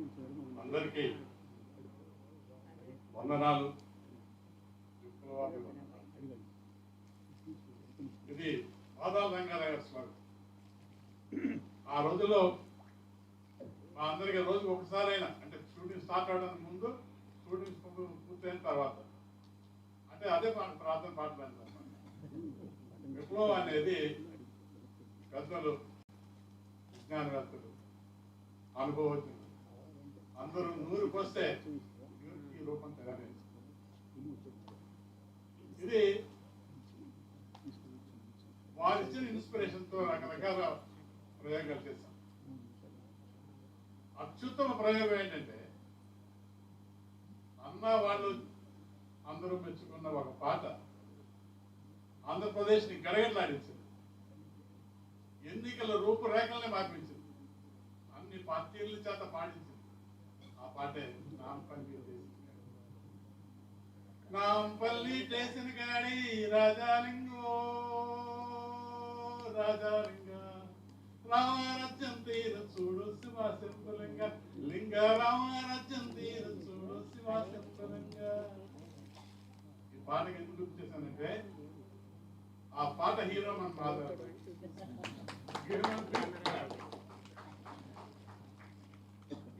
అందరికీ వందనాలు. ఇది ఆదాల రంగారాయ స్వామి ఆ రోజుల్లో మా అందరికి రోజు ఒకసారైనా అంటే షూటింగ్ స్టార్ట్ అవడానికి ముందు షూటింగ్ పూర్తయిన తర్వాత అంటే అదే పాట ప్రార్థన పాటలు అంటారు విప్లవం అనేది పెద్దలు విజ్ఞానవేత్తలు అనుభవజ్ఞులు అందరూ నూరుకు వస్తే ఈ రూపం తయారైంది ఇది వారు ఇన్స్పిరేషన్తో ఇన్స్పిరేషన్తో రకరకాల ప్రయోగాలు చేశాం. అత్యుత్తమ ప్రయోగం ఏంటంటే అన్న వాళ్ళు అందరూ మెచ్చుకున్న ఒక పాట ఆంధ్రప్రదేశ్ని గడగడలాడించింది. ఎన్నికల రూపురేఖల్ని మార్పించింది. అన్ని పార్టీల చేత పాటించింది. పాటే నాంపల్లి స్టేషన్ గాడి. నాంపల్లి స్టేషన్ గాడి రాజాలింగో రాజాలింగ రామరాజ్యం తీర చూడు శివాశంపులింగ లింగ రామారాజ్యం తీర చూడు శివాశంపులింగ ఈ పాటకి ఎందుకు గుర్తు చేశానంటే ఆ పాట హీరో మన ఫాదర్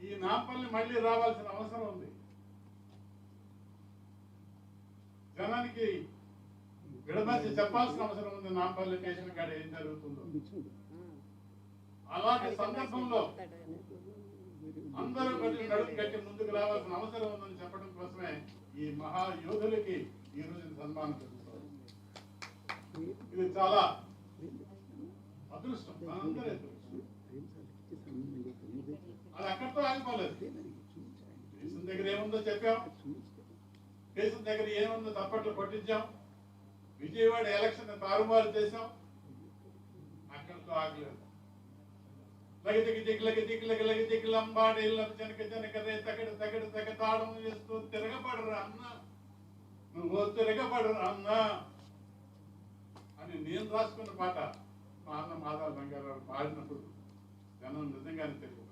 ఈ నాంపల్లి మళ్ళీ రావాల్సిన అవసరం ఉంది. జనానికి విడమర్చి చెప్పాల్సిన అవసరం ఉంది. నాంపల్లి స్టేషన్ కాడ ఏం జరుగుతుందో. అలాంటి సందర్భంలో అందరూ కొంచెం నడుపు కట్టి ముందుకు రావాల్సిన అవసరం ఉందని చెప్పడం కోసమే ఈ మహాయోధులకి ఈ రోజు సన్మానం చేస్తారు ఇది చాలా అదృష్టం. అందరూ అదృష్టం. అది అక్కడితో ఆగిపోలేదు కేసుల దగ్గర ఏముందో చెప్పాం. కేసుల దగ్గర ఏముందో తప్పట్లు పట్టించాం. విజయవాడ ఎలక్షన్ తారుమారు చేశాం. అక్కడితో ఆగలేదు. లగతికి దిక్కులకి దిక్కులకి లగి దిక్కులంబాడి జనక జనక రే తగడ తగడ తగ తాళం వేస్తూ తిరగబడరు అన్న? నువ్వు తిరగబడరు అన్న? అని నేను రాసుకున్న పాట మా అన్న మాధవ రంగారావు పాడినప్పుడు జనం నిజంగానే తెలియదు.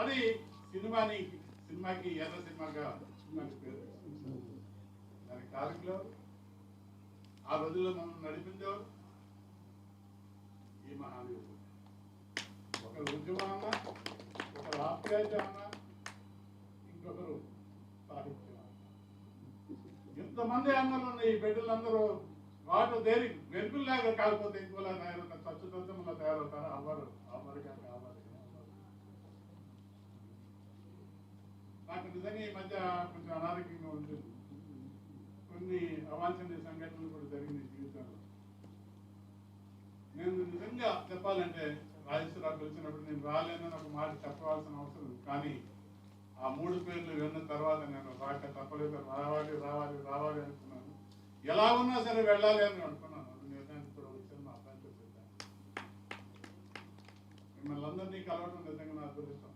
అది సినిమాని సినిమాకి ఎర్ర సినిమాగా సినిమాకి పేరు దాని కార్మికులు ఆ రోజుల్లో మమ్మల్ని నడిపింది ఎవరు? ఈ మహానుభావుడు. ఒకరు ఉద్యమం అన్న ఒకరు ఆప్యాయత అన్న ఇంకొకరు సాహిత్యం అన్న ఇంతమంది అన్నలు ఉన్నాయి ఈ బిడ్డలందరూ వాటి దేని లేక కాకపోతే ఇంకోలా తయారవుతారు చచ్చు తత్వంలో తయారవుతారు అవ్వరు అవ్వరుగా కావాలి. నాకు నిజంగా ఈ మధ్య కొంచెం అనారోగ్యంగా ఉంటుంది కొన్ని అవాంఛనీయ సంఘటనలు కూడా జరిగినాయి జీవితంలో. నేను నిజంగా చెప్పాలంటే రాజేశ్వరరావు వచ్చినప్పుడు నేను రాలేనని ఒక మాట చెప్పవలసిన అవసరం కానీ ఆ మూడు పేర్లు విన్న తర్వాత నేను రాక తప్పలేదు. రావాలి రావాలి రావాలి అనుకున్నాను. ఎలా ఉన్నా సరే వెళ్ళాలి అని అనుకున్నాను. అది నిర్ణయానికి కూడా వచ్చాను మా అబ్బాయితో చెప్పాను మిమ్మల్ని అందరినీ కలవడం నిజంగా నా అదృష్టం.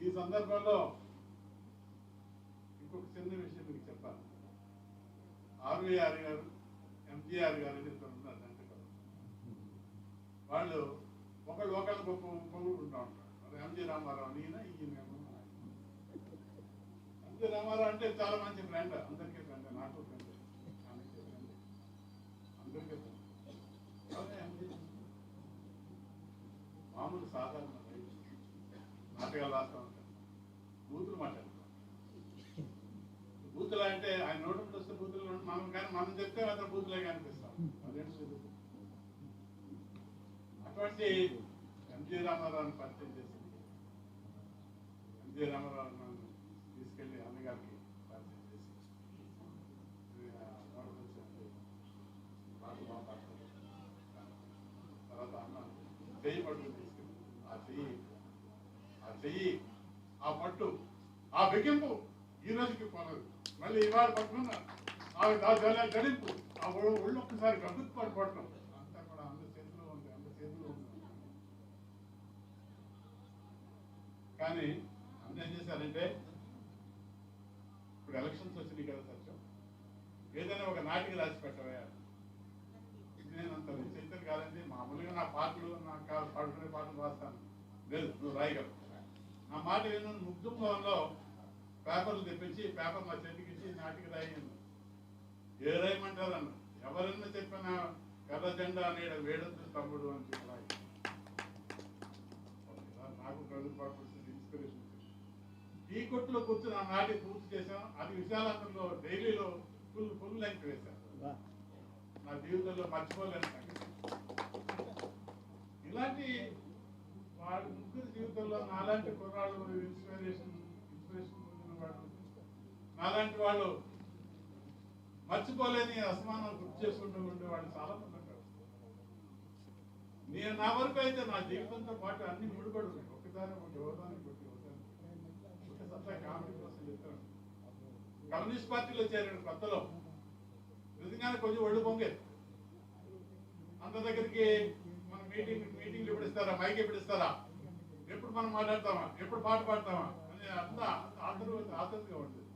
ఈ సందర్భంలో ఇంకొక చిన్న విషయం మీకు చెప్పాలి. ఆర్వీఆర్ గారు ఎంజీఆర్ గారు అని ఉన్నారు వాళ్ళు ఒకళ్ళు ఒకళ్ళు గొప్ప ఉంటా ఉంటారు మరి ఎంజీ రామారావు ఈయన ఈయనేమో ఎంజీ రామారావు అంటే చాలా మంచి ఫ్రెండ్ అందరికీ ఫ్రెండ్ నాకు ఫ్రెండ్ అందరికీ ఫ్రెండ్ మామూలు సాధారణ రాస్తా ఉంటారు బూతులు మాట్లాడుతాం బూతులు అంటే ఆయన నోటి వస్తే బూతులు మనం కానీ మనం చెప్తే అతను బూతులే కనిపిస్తాం. అటువంటి ఎంజి రామారావుని పరిచయం చేసింది. ఎంజి రామారావు నన్ను తీసుకెళ్ళి అన్నగారికి పరిచయం చేసి బాగా తర్వాత అన్న చెయ్యి పట్టుకుని తీసుకెళ్ళి ఆ చెయ్యి చెయ్యి. ఆ పట్టు ఆ బిగింపు ఈ రోజుకి పోలేదు. మళ్ళీ ఇవాళ పట్టుకున్న ఆ ఆ జల ఆ ఒళ్ళు ఒళ్ళు ఒక్కసారి గబ్బుకు పడి పట్టడం అంతా కూడా అంత చేతిలో ఉంది అంత చేతిలో ఉంది. కానీ అందరూ ఏం చేశారంటే ఇప్పుడు ఎలక్షన్స్ వచ్చినాయి కదా సత్యం. ఏదైనా ఒక నాటికి రాసి పెట్టవా నేను అంత చైతన్యం కాదండి మామూలుగా నా పాటలు నాకు కాదు పాడుకునే పాటలు రాస్తాను. లేదు నువ్వు రాయగలవు. నా మాట విను ముగ్ధం భవన్లో పేపర్లు తెప్పించి పేపర్ నా చేతికి ఇచ్చి నాటికి రాయింది. ఏ రాయమంటారు అన్న ఎవరన్నా చెప్పిన ఎర్ర జెండా అనేడు వేడొద్దు తమ్ముడు అని చెప్పి రాయి నాకు ప్రజలు ఇన్స్పిరేషన్ ఈ కొట్టులో కూర్చుని ఆ నాటి పూర్తి చేశాం. అది విశాలాంధ్రలో డైలీలో ఫుల్ ఫుల్ లెంగ్త్ వేశాను నా జీవితంలో మర్చిపోలేను. ఇలాంటి వాళ్ళ ముగ్గురు జీవితంలో నాలాంటి కుర్రాళ్ళు ఇన్స్పిరేషన్ ఇన్స్పిరేషన్ పొందిన వాళ్ళు. నాలాంటి వాళ్ళు మర్చిపోలేని అసమానం గుర్తు చేసుకుంటూ ఉండే వాళ్ళు చాలా మంది ఉంటారు నేను నా వరకు అయితే నా జీవితంతో పాటు అన్ని ముడిపడి ఉన్నాయి. ఒకసారి ఒక యువతానికి ఒకటి యువతానికి ఒక సత్తా కామెడీ కోసం చెప్తాను. కమ్యూనిస్ట్ పార్టీలో చేరాడు కొత్తలో. నిజంగానే కొంచెం ఒళ్ళు పొంగేది. అంత దగ్గరికి మీటింగ్ మీటింగ్లు ఎప్పుడు ఇస్తారా? మైక్ ఎప్పుడు ఇస్తారా? ఎప్పుడు మనం మాట్లాడతామా? ఎప్పుడు పాట పాడతామా? అని అంత ఆతరు ఆతరుగా ఉంటుంది.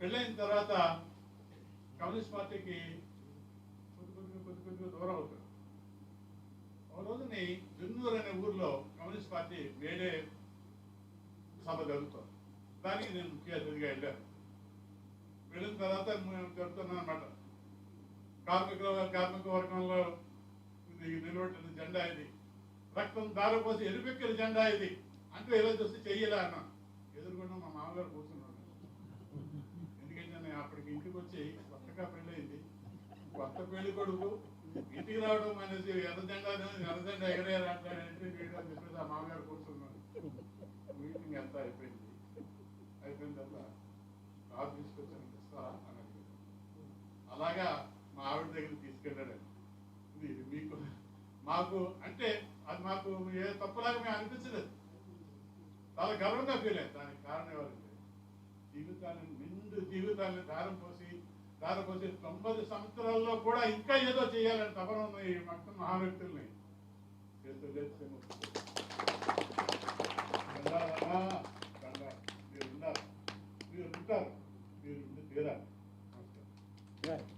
పెళ్ళైన తర్వాత కమ్యూనిస్ట్ పార్టీకి కొద్ది కొద్దిగా కొద్ది కొద్దిగా దూరం అవుతారు ఒక రోజుని జున్నూరు అనే ఊర్లో కమ్యూనిస్ట్ పార్టీ వేడే సభ జరుగుతుంది. దానికి నేను ముఖ్య అతిథిగా వెళ్ళాను. వెళ్ళిన తర్వాత మేము చెప్తున్నాను అనమాట కార్మికుల కార్మిక వర్గంలో నిలబెట్టిన జెండా ఇది. రక్తం దారపోసి ఎరుపెక్కిన జెండా ఇది. అంటూ ఇలా చూస్తే చెయ్యలే అన్న. ఎదురుకుండా మా మామగారు కూర్చున్నాడు ఎందుకంటే అప్పటికి ఇంటికి వచ్చి కొత్తగా పెళ్ళయింది. కొత్త పెళ్ళి కొడుకు ఇంటికి రావడం అనేసి ఎర్ర జెండా ఎర్ర జెండా ఎగరేయాలి అంటే చెప్పేసి ఆ మామగారు కూర్చున్నాడు మీటింగ్ ఎంత అయిపోయింది. అయిపోయిన తర్వాత కారు తీసుకొచ్చాను ఇస్తా అని అలాగా ఆవిడ దగ్గర తీసుకెళ్ళాడండి ఇది మీకు మాకు అంటే అది మాకు ఏ తప్పులాగా మేము అనిపించలేదు. చాలా గర్వంగా ఫీల్ అయ్యాం. దానికి కారణం ఎవరంటే జీవితాన్ని నిండు జీవితాన్ని దారం పోసి దారం పోసి తొంభై సంవత్సరాల్లో కూడా ఇంకా ఏదో చేయాలని తపన ఉన్నాయి మొత్తం మహావ్యక్తుల్ని మీరు ఉంటారు. మీరు ఉండి తీరాలి. నమస్కారం.